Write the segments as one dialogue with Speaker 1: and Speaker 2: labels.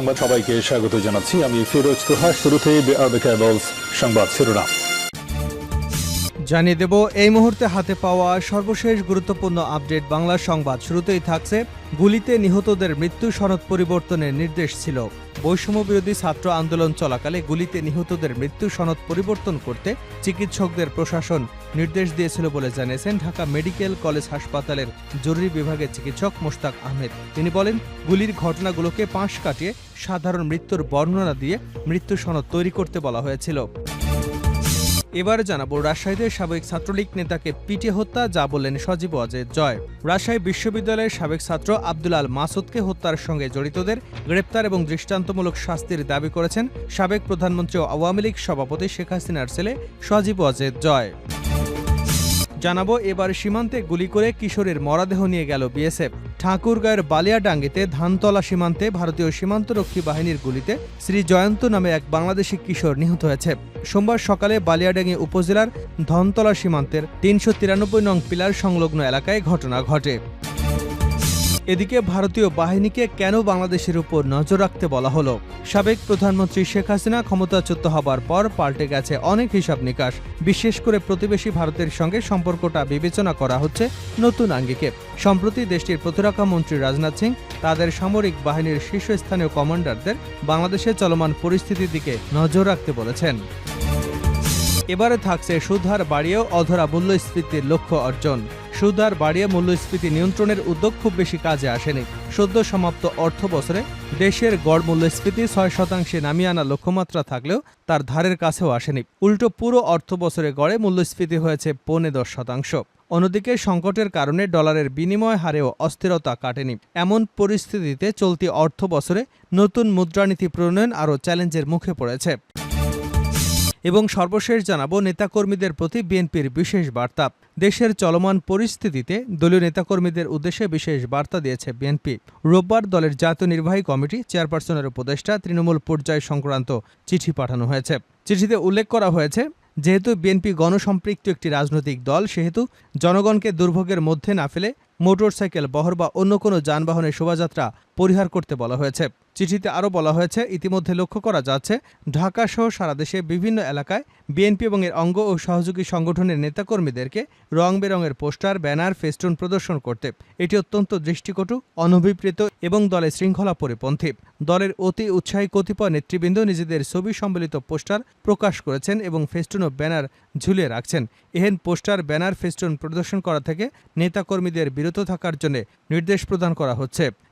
Speaker 1: সংবাদ সবাইকে স্বাগত জানাচ্ছি। আমি ফিরোজ তোহা শুরুতে সংবাদ শিরোনাম।
Speaker 2: জানিয়ে দেব, এই মুহূর্তে হাতে পাওয়া সর্বশেষ গুরুত্বপূর্ণ আপডেট বাংলা সংবাদ। শুরুতেই থাকছে, গুলিতে নিহতদের মৃত্যু সনদ পরিবর্তনের নির্দেশ ছিল। বৈষম্য বিরোধী ছাত্র আন্দোলন চলাকালে গুলিতে নিহতদের মৃত্যু সনদ পরিবর্তন করতে চিকিৎসকদের প্রশাসন নির্দেশ দিয়েছিল বলে জানিয়েছেন ঢাকা মেডিকেল কলেজ হাসপাতালের জরুরি বিভাগের চিকিৎসক মোশতাক আহমেদ। তিনি বলেন, গুলির ঘটনাগুলোকে পাশ কাটিয়ে সাধারণ মৃত্যুর বর্ণনা দিয়ে মৃত্যু সনদ তৈরি করতে বলা হয়েছিল। এবারে জানাব রাজশাহীতে সাবেক ছাত্রলীগ নেতাকে পিটিয়ে হত্যা, যা বললেন সজীব অজয় জয়। রাজশাহী বিশ্ববিদ্যালয়ের সাবেক ছাত্র আব্দুল আল মাসুদকে হত্যার সঙ্গে জড়িতদের গ্রেপ্তার এবং দৃষ্টান্তমূলক শাস্তির দাবি করেছেন সাবেক প্রধানমন্ত্রী ও আওয়ামী লীগ সভাপতি শেখ হাসিনার ছেলে সজীব অজয় জয়। জানাব, এবার সীমান্তে গুলি করে কিশোরের মরাদেহ নিয়ে গেল বিএসএফ। ঠাকুরগাঁয়ের বালিয়াডাঙ্গিতে ধানতলা সীমান্তে ভারতীয় সীমান্তরক্ষী বাহিনীর গুলিতে শ্রী জয়ন্ত নামে এক বাংলাদেশি কিশোর নিহত হয়েছে। সোমবার সকালে বালিয়াডাঙ্গি উপজেলার ধনতলা সীমান্তের তিনশো তিরানব্বই নং পিলার সংলগ্ন এলাকায় ঘটনা ঘটে। এদিকে ভারতীয় বাহিনীকে কেন বাংলাদেশের উপর নজর রাখতে বলা হলো? সাবেক প্রধানমন্ত্রী শেখ হাসিনা ক্ষমতাচ্যুত হবার পর পাল্টে গেছে অনেক হিসাব নিকাশ। বিশেষ করে প্রতিবেশী ভারতের সঙ্গে সম্পর্কটা বিবেচনা করা হচ্ছে নতুন আঙ্গিকে। সম্প্রতি দেশটির প্রতিরক্ষা মন্ত্রী রাজনাথ সিং তাদের সামরিক বাহিনীর শীর্ষস্থানীয় কমান্ডারদের বাংলাদেশে চলমান পরিস্থিতির দিকে নজর রাখতে বলেছেন। এবারে থাকছে সুধার বাড়িয়েও অধরা মূল্যস্ফীতির লক্ষ্য অর্জন। সুধার বাড়িয়ে মূল্যস্ফীতি নিয়ন্ত্রণের উদ্যোগ খুব বেশি কাজে আসেনি। সদ্য সমাপ্ত অর্থ বছরে দেশের গড় মূল্যস্ফীতি ছয় শতাংশে নামিয়ে আনা লক্ষ্যমাত্রা থাকলেও তার ধারের কাছেও আসেনি। উল্টো পুরো অর্থ বছরে গড়ে মূল্যস্ফীতি হয়েছে পৌনে দশ শতাংশ। অন্যদিকে সংকটের কারণে ডলারের বিনিময় হারেও অস্থিরতা কাটেনি। এমন পরিস্থিতিতে চলতি অর্থ বছরে নতুন মুদ্রানীতি প্রণয়ন আরও চ্যালেঞ্জের মুখে পড়েছে। এবং সর্বশেষ জানাব নেতাকর্মীদের প্রতি বিএনপির বিশেষ বার্তা। দেশের চলমান পরিস্থিতিতে দলীয় নেতাকর্মীদের উদ্দেশ্যে বিশেষ বার্তা দিয়েছে বিএনপি। রোববার দলের জাতীয় নির্বাহী কমিটি চেয়ারপারসনের উপদেষ্টা তৃণমূল পর্যায় সংক্রান্ত চিঠি পাঠানো হয়েছে। চিঠিতে উল্লেখ করা হয়েছে, যেহেতু বিএনপি গণসম্পৃক্ত একটি রাজনৈতিক দল, সেহেতু জনগণকে দুর্ভোগের মধ্যে না ফেলে মোটরসাইকেল বহর বা অন্য কোনো যানবাহনের শোভাযাত্রা পরিহার করতে বলা হয়েছে। চিঠিতে আরও বলা হয়েছে, ইতিমধ্যে লক্ষ্য করা যাচ্ছে, ঢাকা সহ সারা দেশে বিভিন্ন এলাকায় বিএনপি এবং এর অঙ্গ ও সহযোগী সংগঠনের নেতাকর্মীদেরকে রং বেরঙের পোস্টার, ব্যানার, ফেস্টুন প্রদর্শন করতে। এটি অত্যন্ত দৃষ্টিকটু অনভিপ্রেত এবং দলের শৃঙ্খলা পরিপন্থী। দলের অতি উৎসাহী কতিপয় নেতৃবৃন্দ নিজেদের ছবি সম্বলিত পোস্টার প্রকাশ করেছেন এবং ফেস্টুন ও ব্যানার ঝুলিয়ে রাখছেন। এহেন পোস্টার, ব্যানার, ফেস্টুন প্রদর্শন করা থেকে নেতাকর্মীদের বিরত থাকার জন্য নির্দেশ প্রদান করা হচ্ছে।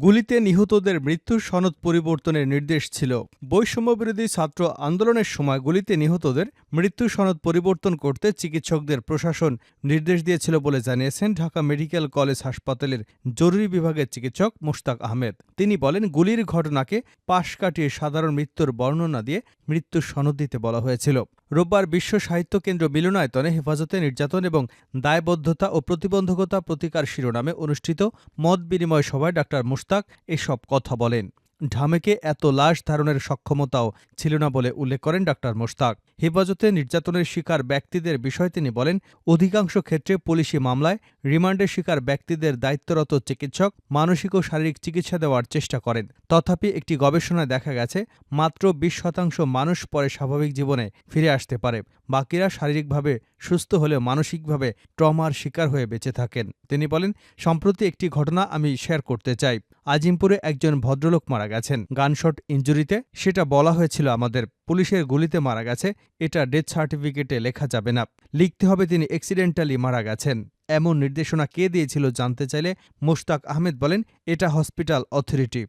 Speaker 2: গুলিতে নিহতদের মৃত্যুর সনদ পরিবর্তনের নির্দেশ ছিল। বৈষম্যবিরোধী ছাত্র আন্দোলনের সময় গুলিতে নিহতদের মৃত্যু সনদ পরিবর্তন করতে চিকিৎসকদের প্রশাসন নির্দেশ দিয়েছিল বলে জানিয়েছেন ঢাকা মেডিকেল কলেজ হাসপাতালের জরুরি বিভাগের চিকিৎসক মোশতাক আহমেদ। তিনি বলেন, গুলির ঘটনাকে পাশ কাটিয়ে সাধারণ মৃত্যুর বর্ণনা দিয়ে মৃত্যু সনদ দিতে বলা হয়েছিল। রোববার বিশ্ব সাহিত্য কেন্দ্র মিলনায়তনে হেফাজতে নির্যাতন এবং দায়বদ্ধতা ও প্রতিবন্ধকতা প্রতিকার শিরোনামে অনুষ্ঠিত মত বিনিময় সভায় ডাক্তার মুশতাক এসব কথা বলেন। ঢামেকে এত লাশ ধারণের সক্ষমতাও ছিল না বলে উল্লেখ করেন ডাক্তার মোশতাক। হেফাজতে নির্যাতনের শিকার ব্যক্তিদের বিষয়ে তিনি বলেন, অধিকাংশ ক্ষেত্রে পুলিশি মামলায় রিমান্ডের শিকার ব্যক্তিদের দায়িত্বরত চিকিৎসক মানসিক ও শারীরিক চিকিৎসা দেওয়ার চেষ্টা করেন। তথাপি একটি গবেষণায় দেখা গেছে, মাত্র বিশ শতাংশ মানুষ পরে স্বাভাবিক জীবনে ফিরে আসতে পারে। বাকিরা শারীরিকভাবে সুস্থ হলেও মানসিকভাবে ট্রমার শিকার হয়ে বেঁচে থাকেন। তিনি বলেন, সম্প্রতি একটি ঘটনা আমি শেয়ার করতে চাই। আজিমপুরে একজন ভদ্রলোক মারা গেছেন। গানশট ইঞ্জুরিতে সেটা বলা হয়েছিল আমাদের। পুলিশের গুলিতে মারা গেছে। এটা ডেথ সার্টিফিকেটে লেখা যাবে না। লিখতে হবে তিনি অ্যাক্সিডেন্টালি মারা গেছেন। এমন নির্দেশনা কে দিয়েছিল জানতে চাইলে মোশতাক আহমেদ বলেন, এটা হসপিটাল অথরিটি।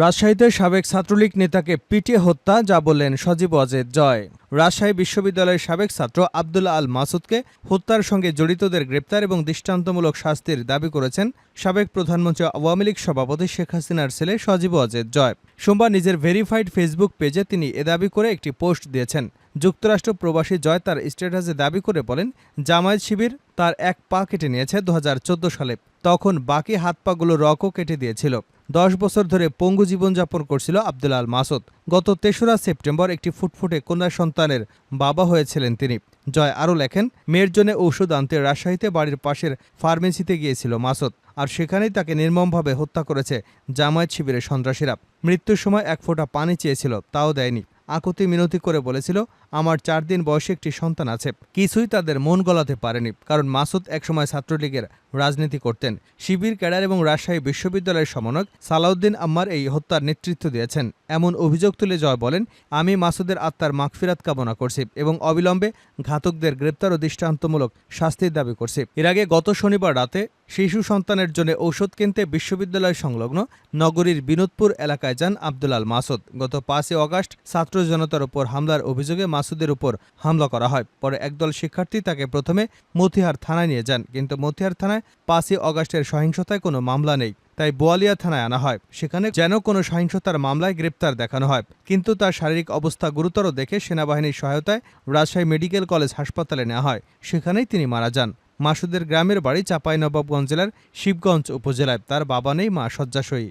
Speaker 2: রাজশাহীতে সাবেক ছাত্রলীগ নেতাকে পিটিয়ে হত্যা, যা বললেন সজীব অজেদ জয়। রাজশাহী বিশ্ববিদ্যালয়ের সাবেক ছাত্র আবদুল্লাহ আল মাসুদকে হত্যার সঙ্গে জড়িতদের গ্রেপ্তার এবং দৃষ্টান্তমূলক শাস্তির দাবি করেছেন সাবেক প্রধানমন্ত্রী আওয়ামী লীগ সভাপতি শেখ হাসিনার ছেলে সজীব অজেদ জয়। সোমবার নিজের ভেরিফাইড ফেসবুক পেজে তিনি এ দাবি করে একটি পোস্ট দিয়েছেন। যুক্তরাষ্ট্র প্রবাসী জয় তার স্ট্যাটাসে দাবি করে বলেন, জামায়াত শিবির তার এক পা কেটে নিয়েছে দু হাজার চোদ্দ সালে। তখন বাকি হাত পাগুলো রকও কেটে দিয়েছিল। দশ বছর ধরে পঙ্গু জীবনযাপন করছিল আব্দুল আল মাসুদ। গত তেসরা সেপ্টেম্বর একটি ফুটফুটে কন্যা সন্তানের বাবা হয়েছিলেন তিনি। জয় আরও লেখেন, মেয়ের জন্য ঔষধ আনতে রাজশাহীতে বাড়ির পাশের ফার্মেসিতে গিয়েছিল মাসুদ, আর সেখানেই তাকে নির্মমভাবে হত্যা করেছে জামায়াত শিবিরের সন্ত্রাসীরা। মৃত্যুর সময় এক ফোঁটা পানি চেয়েছিল, তাও দেয়নি। আকুতি মিনতি করে বলেছিল, আমার চার দিন বয়সে একটি সন্তান আছে। কিছুই তাদের মন গলাতে পারেনি, কারণ মাসুদ একসময় ছাত্রলীগের রাজনীতি করতেন। শিবির ক্যাডার এবং রাজশাহী বিশ্ববিদ্যালয়ের সমন্বয়ক সালাউদ্দিন আম্মার এই হত্যার নেতৃত্ব দিয়েছেন। এমন অভিযোগ তুলে জয় বলেন, আমি মাসুদের আত্মার মাগফিরাত কামনা করছি এবং অবিলম্বে ঘাতকদের গ্রেপ্তার ও দৃষ্টান্তমূলক শাস্তির দাবি করছি। এর আগে গত শনিবার রাতে শিশু সন্তানের জন্য ঔষধ কিনতে বিশ্ববিদ্যালয় সংলগ্ন নগরীর বিনোদপুর এলাকায় যান আব্দুল আল মাসুদ। গত পাঁচই অগাস্ট ছাত্র জনতার উপর হামলার অভিযোগে মাসুদের উপর হামলা করা হয়। পরে একদল শিক্ষার্থী তাকে প্রথমে মতিহার থানায় নিয়ে যান, কিন্তু মতিহার থানায় পাঁচই অগাস্টের সহিংসতায় কোনো মামলা নেই। তাই বোয়ালিয়া থানায় আনা হয়। সেখানে যেন কোনো সহিংসতার মামলায় গ্রেপ্তার দেখানো হয়। কিন্তু তার শারীরিক অবস্থা গুরুতর দেখে সেনাবাহিনীর সহায়তায় রাজশাহী মেডিকেল কলেজ হাসপাতালে নেওয়া হয়। সেখানেই তিনি মারা যান। মাসুদের গ্রামের বাড়ি চাঁপাইনবাবগঞ্জ জেলার শিবগঞ্জ উপজেলায়। তার বাবা নেই, মা শয্যাশয়ী।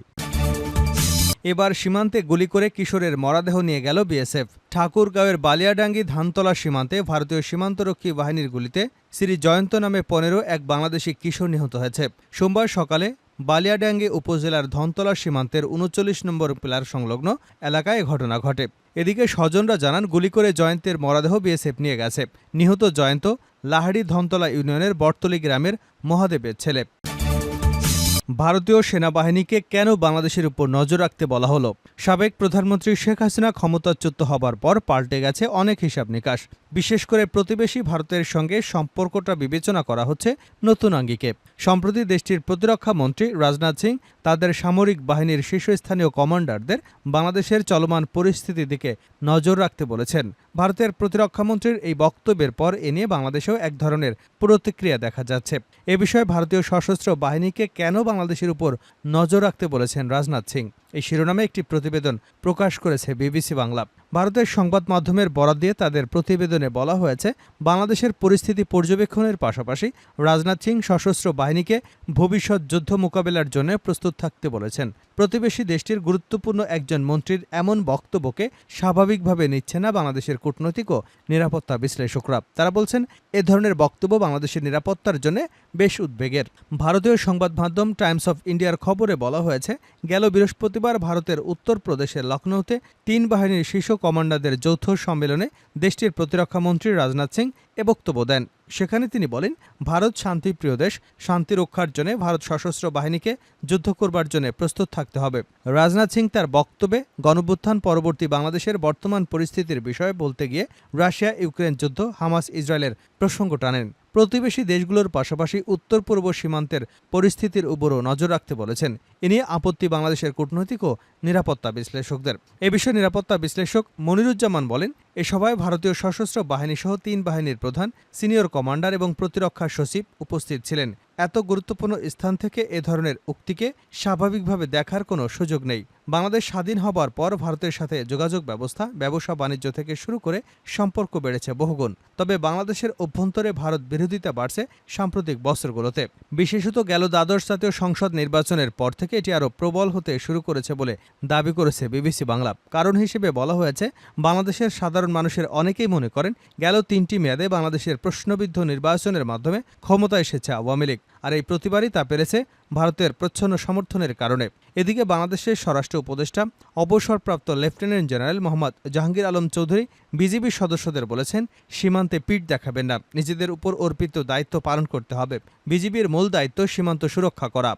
Speaker 2: এবার সীমান্তে গুলি করে কিশোরের মরাদেহ নিয়ে গেল বিএসএফ। ঠাকুরগাঁওয়ের বালিয়াডাঙ্গি ধানতলা সীমান্তে ভারতীয় সীমান্তরক্ষী বাহিনীর গুলিতে শ্রী জয়ন্ত নামে পনেরো এক বাংলাদেশি কিশোর নিহত হয়েছে। সোমবার সকালে বালিয়াডাঙ্গি উপজেলার ধনতলা সীমান্তের উনচল্লিশ নম্বর পিলার সংলগ্ন এলাকায় ঘটনা ঘটে। এদিকে স্বজনরা জানান, গুলি করে জয়ন্তের মরাদেহ বিএসএফ নিয়ে গেছে। নিহত জয়ন্ত লাহাড়ি ধনতলা ইউনিয়নের বটতলি গ্রামের মহাদেবের ছেলে। ভারতীয় সেনাবাহিনীকে কেন বাংলাদেশের উপর নজর রাখতে বলা হলো? সাবেক প্রধানমন্ত্রী শেখ হাসিনা ক্ষমতাচ্যুত হবার পর পাল্টে গেছে অনেক হিসাব নিকাশ। বিশেষ করে প্রতিবেশী ভারতের সঙ্গে সম্পর্কটা বিবেচনা করা হচ্ছে নতুন আঙ্গিকে। সম্প্রতি দেশটির প্রতিরক্ষা মন্ত্রী রাজনাথ সিং তাদের সামরিক বাহিনীর শীর্ষস্থানীয় কমান্ডারদের বাংলাদেশের চলমান পরিস্থিতির দিকে নজর রাখতে বলেছেন। ভারতের প্রতিরক্ষামন্ত্রীর এই বক্তব্যের পর এ নিয়ে বাংলাদেশেও এক ধরনের প্রতিক্রিয়া দেখা যাচ্ছে। এ বিষয়ে ভারতীয় সশস্ত্র বাহিনীকে কেন বাংলাদেশের উপর নজর রাখতে বলেছেন রাজনাথ সিং। এই শিরোনামে একটি প্রতিবেদন প্রকাশ করেছে বিবিসি বাংলা। ভারতের সংবাদ মাধ্যমের বরাদ দিয়ে তাদের প্রতিবেদনে বলা হয়েছে, বাংলাদেশের পরিস্থিতি পর্যবেক্ষণের পাশাপাশি রাজনাথ সিং সশস্ত্র বাহিনীকে ভবিষ্যৎ যুদ্ধ মোকাবেলার জন্য প্রস্তুত থাকতে বলেছেন। প্রতিবেশী দেশটির গুরুত্বপূর্ণ একজন মন্ত্রীর এমন বক্তব্যকে স্বাভাবিকভাবে নিচ্ছে না বাংলাদেশের কূটনৈতিক ও নিরাপত্তা বিশ্লেষকরা। তারা বলছেন, এ ধরনের বক্তব্য বাংলাদেশের নিরাপত্তার জন্য বেশ উদ্বেগের। ভারতীয় সংবাদ মাধ্যম টাইমস অফ ইন্ডিয়ার খবরে বলা হয়েছে, গেল বৃহস্পতিবার ভারতের উত্তরপ্রদেশের লখনৌতে তিন বাহিনীর শীর্ষ কমান্ডারদের যৌথ সম্মেলনে দেশটির প্রতিরক্ষামন্ত্রী রাজনাথ সিং এ বক্তব্য দেন। সেখানে তিনি বলেন, ভারত শান্তিপ্রিয় দেশ, শান্তি রক্ষার জন্য ভারত সশস্ত্র বাহিনীকে যুদ্ধ করবার জন্য প্রস্তুত থাকতে হবে। রাজনাথ সিং তার বক্তব্যে গণভ্যুত্থান পরবর্তী বাংলাদেশের বর্তমান পরিস্থিতির বিষয়ে বলতে গিয়ে রাশিয়া, ইউক্রেন যুদ্ধ, হামাস, ইসরায়েলের প্রসঙ্গ টানেন। প্রতিবেশী দেশগুলোর পাশাপাশি উত্তর পূর্ব সীমান্তের পরিস্থিতির উপরও নজর রাখতে বলেছেন। এ নিয়ে আপত্তি বাংলাদেশের কূটনৈতিক ও নিরাপত্তা বিশ্লেষকদের। এ বিষয়ে নিরাপত্তা বিশ্লেষক মনিরুজ্জামান বলেন, এ সভায় ভারতীয় সশস্ত্র বাহিনী সহ তিন বাহিনীর প্রধান, সিনিয়র কমান্ডার এবং প্রতিরক্ষা সচিব উপস্থিত ছিলেন। এত গুরুত্বপূর্ণ স্থান থেকে এ ধরনের উক্তিকে স্বাভাবিকভাবে দেখার কোনো সুযোগ নেই। বাংলাদেশ স্বাধীন হবার পর ভারতের সাথে যোগাযোগ ব্যবস্থা, ব্যবসা বাণিজ্য থেকে শুরু করে সম্পর্ক বেড়েছে বহুগুণ। তবে বাংলাদেশের অভ্যন্তরে ভারত বিরোধিতা বাড়ছে সাম্প্রতিক বছরগুলোতে। বিশেষত গেল দ্বাদশ জাতীয় সংসদ নির্বাচনের পর থেকে এটি আরও প্রবল হতে শুরু করেছে বলে দাবি করেছে বিবিসি বাংলা। কারণ হিসেবে বলা হয়েছে, বাংলাদেশের সাধারণ মানুষের অনেকেই মনে করেন, গেল তিনটি মেয়াদে বাংলাদেশের প্রশ্নবিদ্ধ নির্বাচনের মাধ্যমে ক্ষমতা এসেছে আওয়ামী লীগ। আর এই প্রতিবারই তা পেরেছে ভারতের প্রচ্ছন্ন সমর্থনের কারণে। এদিকে বাংলাদেশের স্বরাষ্ট্র উপদেষ্টা, অবসরপ্রাপ্ত লেফটেন্যান্ট জেনারেল মোহাম্মদ জাহাঙ্গীর আলম চৌধুরী বিজিবির সদস্যদের বলেছেন, সীমান্তে পিঠ দেখাবেন না, নিজেদের উপর অর্পিত দায়িত্ব পালন করতে হবে। বিজিবির মূল দায়িত্ব সীমান্ত সুরক্ষা করা।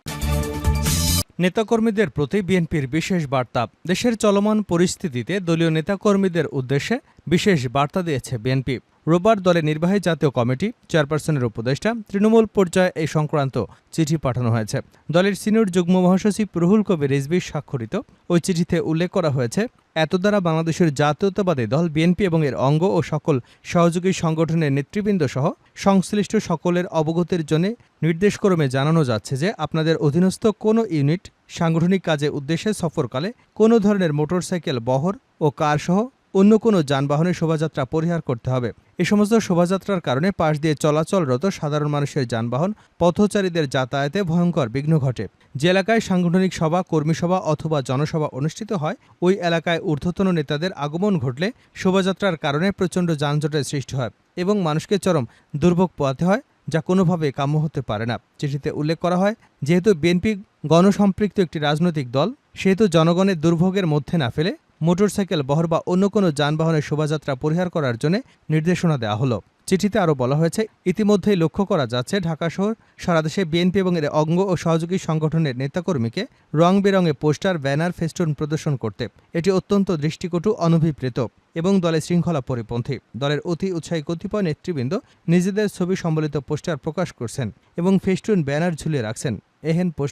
Speaker 2: নেতাকর্মীদের প্রতি বিএনপির বিশেষ বার্তা। দেশের চলমান পরিস্থিতিতে দলীয় নেতাকর্মীদের উদ্দেশ্যে বিশেষ বার্তা দিয়েছে বিএনপি। রোববার দলের নির্বাহী জাতীয় কমিটি চেয়ারপারসনের উপদেষ্টা তৃণমূল পর্যায়ে এই সংক্রান্ত চিঠি পাঠানো হয়েছে। দলের সিনিয়র যুগ্ম মহাসচিব রুহুল কবির রিজভি স্বাক্ষরিত ওই চিঠিতে উল্লেখ করা হয়েছে এত দ্বারা বাংলাদেশের জাতীয়তাবাদী দল বিএনপি এবং এর অঙ্গ ও সকল সহযোগী সংগঠনের নেতৃবৃন্দ সহ সংশ্লিষ্ট সকলের অবগতির জন্য নির্দেশক্রমে জানানো যাচ্ছে যে, আপনাদের অধীনস্থ কোনো ইউনিট সাংগঠনিক কাজে উদ্দেশ্যে সফরকালে কোনো ধরনের মোটরসাইকেল, বহর ও কার সহ অন্য কোনো যানবাহনের শোভাযাত্রা পরিহার করতে হবে। এ সমস্ত শোভাযাত্রার কারণে পাশ দিয়ে চলাচলরত সাধারণ মানুষের যানবাহন পথচারীদের যাতায়াতে ভয়ঙ্কর বিঘ্ন ঘটে। যে এলাকায় সাংগঠনিক সভা, কর্মী সভা অথবা জনসভা অনুষ্ঠিত হয়, ওই এলাকায় ঊর্ধ্বতন নেতাদের আগমন ঘটলে শোভাযাত্রার কারণে প্রচণ্ড যানজটের সৃষ্টি হয় এবং মানুষকে চরম দুর্ভোগ পোয়াতে হয়, যা কোনোভাবে কাম্য হতে পারে না। চিঠিতে উল্লেখ করা হয়, যেহেতু বিএনপি গণসম্পৃক্ত একটি রাজনৈতিক দল, সেহেতু জনগণের দুর্ভোগের মধ্যে না ফেলে মোটরসাইকেল, বহর বা অন্য কোনো যানবাহনের শোভাযাত্রা পরিহার করার জন্য নির্দেশনা দেওয়া হলো। চিঠিতে আরও বলা হয়েছে, ইতিমধ্যেই লক্ষ্য করা যাচ্ছে, ঢাকা শহর, সারা দেশে বিএনপি এবং এর অঙ্গ ও সহযোগী সংগঠনের নেতাকর্মীকে রং বেরঙে পোস্টার, ব্যানার, ফেস্টুন প্রদর্শন করতে। এটি অত্যন্ত দৃষ্টিকটু অনভিপ্রেত এবং দলের শৃঙ্খলা পরিপন্থী। দলের অতি উৎসাহী কতিপয় নেতৃবৃন্দ নিজেদের ছবি সম্বলিত পোস্টার প্রকাশ করছেন এবং ফেস্টুন, ব্যানার ঝুলিয়ে রাখছেন। এহেন পোস্টার